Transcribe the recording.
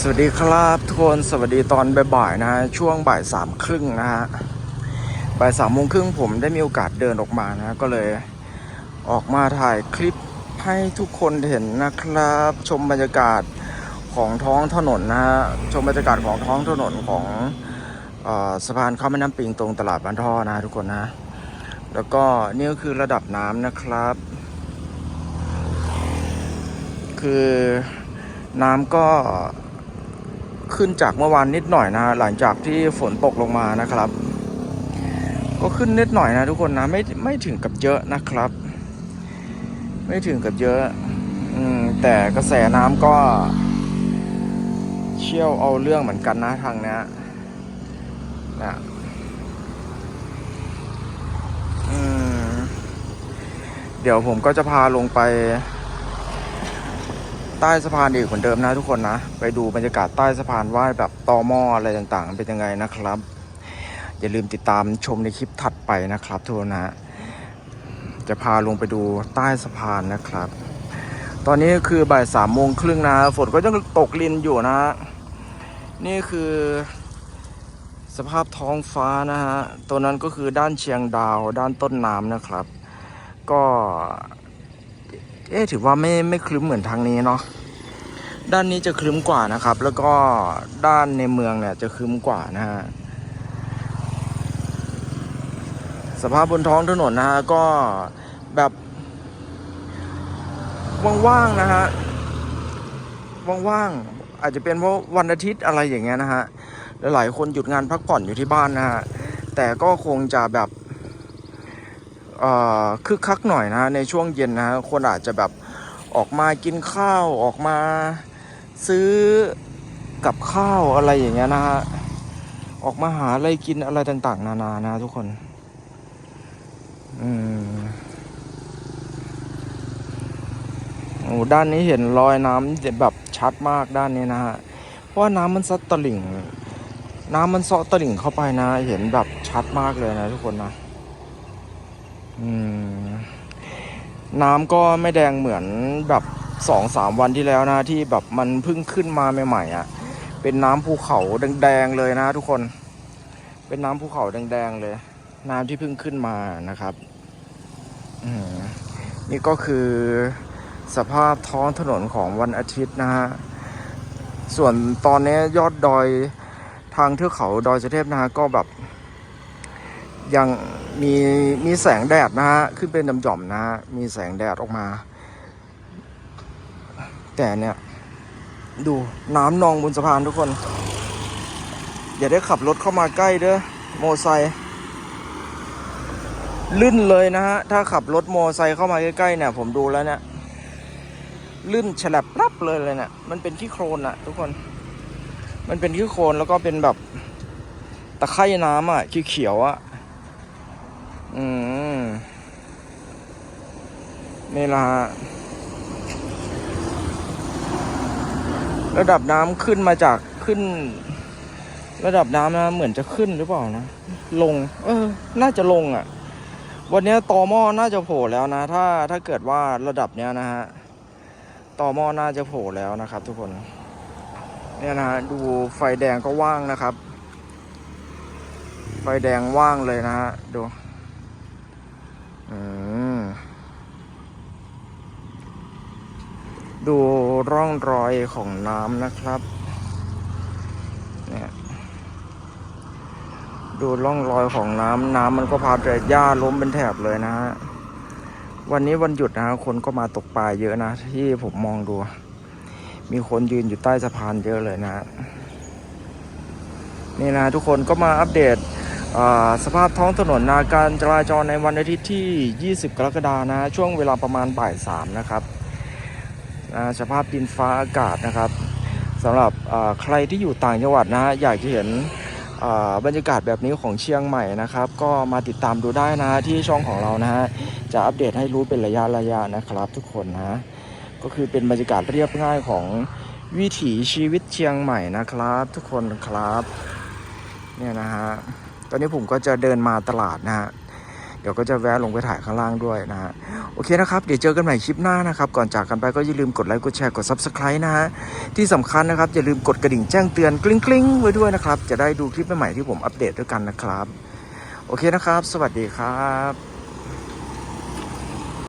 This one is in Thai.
สวัสดีครับทุกคนสวัสดีตอนบ่ายๆนะฮะช่วงบ่ายสามครึ่งนะฮะบ่ายสามโมงครึ่งผมได้มีโอกาสเดินออกมานะก็เลยออกมาถ่ายคลิปให้ทุกคนเห็นนะครับ ชมบรรยากาศของท้องถนนนะฮะชมบรรยากาศของท้องถนนของออสะพานข้ามแม่น้ำปิงตรงตลาดบ้านท่อนะทุกคนนะ แล้วก็นี่ก็คือระดับน้ำนะครับ คือน้ำก็ ขึ้นจากเมื่อวานนิดหน่อยนะหลังจากที่ฝนตกลงมานะครับ ก็ขึ้นนิดหน่อยนะทุกคนนะไม่ไม่ถึงกับเยอะนะครับ ไม่ถึงกับเยอะอืมแต่กระแสน้ำก็เชี่ยวเอาเรื่องเหมือนกันนะทางเนี้ยนะอืมเดี๋ยวผมก็จะพาลงไป ใต้สะพานอีกเหมือนเดิมนะทุกคนนะ ไปดูบรรยากาศใต้สะพานว่าแบบตอม้ออะไรต่างๆ เป็นยังไงนะครับ อย่าลืมติดตามชมในคลิปถัดไปนะครับทุกคนนะจะพาลงไปดูใต้สะพานนะครับ ตอนนี้คือบ่ายสามโมงครึ่งนะฝนก็ยังตกลินอยู่นะ นี่คือสภาพท้องฟ้านะฮะตัวนั้นก็คือด้านเชียงดาว ด้านต้นน้ำนะครับ ก็ เอ๊ถือว่าไม่ไม่คลึ้มเหมือนทางนี้เนาะด้านนี้จะคลึ้มกว่านะครับ แล้วก็ด้านในเมืองเนี่ยจะคลึ้มกว่านะฮะสภาพบนท้องถนนนะฮะก็แบบว่างๆนะฮะว่างๆอาจจะเป็นเพราะวันอาทิตย์อะไรอย่างเงี้ยนะฮะหลายๆคนหยุดงานพักผ่อนอยู่ที่บ้านนะฮะแต่ก็คงจะแบบ คึกคักหน่อยนะในช่วงเย็นนะคนอาจจะแบบออกมากินข้าวออกมาซื้อกับข้าวอะไรอย่างเงี้ยนะฮะออกมาหาอะไรกินอะไรต่าง ๆ นานานะทุกคนอืมโอ้ด้านนี้เห็นรอยน้ำแบบชัดมากด้านนี้นะฮะเพราะว่าน้ำมันซัดตลิ่ง น้ำมันเซาะตลิ่งเข้าไปนะ เห็นแบบชัดมากเลยนะทุกคนนะ น้ำก็ไม่แดงเหมือนแบบสองสามวันที่แล้วนะ ที่แบบมันเพิ่งขึ้นมาใหม่ๆอะ่ะ เป็นน้ำภูเขาแดงๆเลยนะทุกคน เป็นน้ำภูเขาแดงๆเลย น้ำที่เพิ่งขึ้นมานะครับอนี่ก็คือสภาพท้องถนนของวันอาทิตย์นะฮะ ส่วนตอนนี้ยอดดอยทางเทือกเขาดอยสุเทพนะฮะก็แบบยัง มีมีแสงแดดนะฮะ ขึ้นเป็นหย่อมๆนะฮะ มีแสงแดดออกมา แต่เนี่ย ดูน้ำนองบนสะพานทุกคน อย่าได้ขับรถเข้ามาใกล้เด้อโมอไซค์ลื่นเลยนะฮะ ถ้าขับรถโมอไซค์เข้ามาใกล้ๆเนี่ย ผมดูแล้วเนี่ยลื่นฉลับรับเลยเลยเนี่ยมันเป็นขี้โครนอะทุกคน มันเป็นขี้โครนแล้วก็เป็นแบบตะไคร่น้ำอะเขียวๆอะ อืม นี่ละฮะ ระดับน้ำขึ้นมาจากขึ้น ระดับน้ำนะเหมือนจะขึ้นหรือเปล่านะ ลง เออ น่าจะลงอะ่ะ วันนี้ตอหม้อน่าจะโผล่แล้วนะ ถ้าถ้าเกิดว่าระดับเนี้ยนะฮะตอหม้อน่าจะโผล่แล้วนะครับ ทุกคน เนี่ยนะฮะดูไฟแดงก็ว่างนะครับ ไฟแดงว่างเลยนะฮะดูอืม ดูร่องรอยของน้ำนะครับ เนี่ย ดูร่องรอยของน้ำน้ำมันก็พาแต่หญ้าล้มเป็นแถบเลยนะฮะ วันนี้วันหยุดนะคนก็มาตกปลาเยอะนะ ที่ผมมองดู มีคนยืนอยู่ใต้สะพานเยอะเลยนะนี่นะทุกคนก็มาอัปเดต สภาพท้องถนนนาการจราจรในวันอาทิตย์ที่ 20 กรกฎานะ ช่วงเวลาประมาณบ่าย3นะครับสภาพดินฟ้าอากาศนะครับสำหรับใครที่อยู่ต่างจังหวัดนะอยากจะเห็นบรรยากาศแบบนี้ของเชียงใหม่นะครับ ก็มาติดตามดูได้นะที่ช่องของเรานะฮะจะอัปเดตให้รู้เป็นระยะระยะนะครับ ทุกคนนะก็คือเป็นบรรยากาศเรียบง่ายของวิถีชีวิตเชียงใหม่นะครับ ทุกคนครับเนี่ยนะฮะ ตอนนี้ผมก็จะเดินมาตลาดนะฮะเดี๋ยวก็จะแวะลงไปถ่ายข้างล่างด้วยนะฮะโอเคนะครับ เดี๋ยวเจอกันใหม่คลิปหน้านะครับ ก่อนจากกันไปก็อย่าลืมกดไลค์กดแชร์กด subscribe นะฮะที่สำคัญนะครับ อย่าลืมกดกระดิ่งแจ้งเตือนกริ๊งกริ๊งๆไว้ด้วยนะครับ จะได้ดูคลิปใหม่ๆที่ผมอัปเดตด้วยกันนะครับ โอเคนะครับ สวัสดีครับ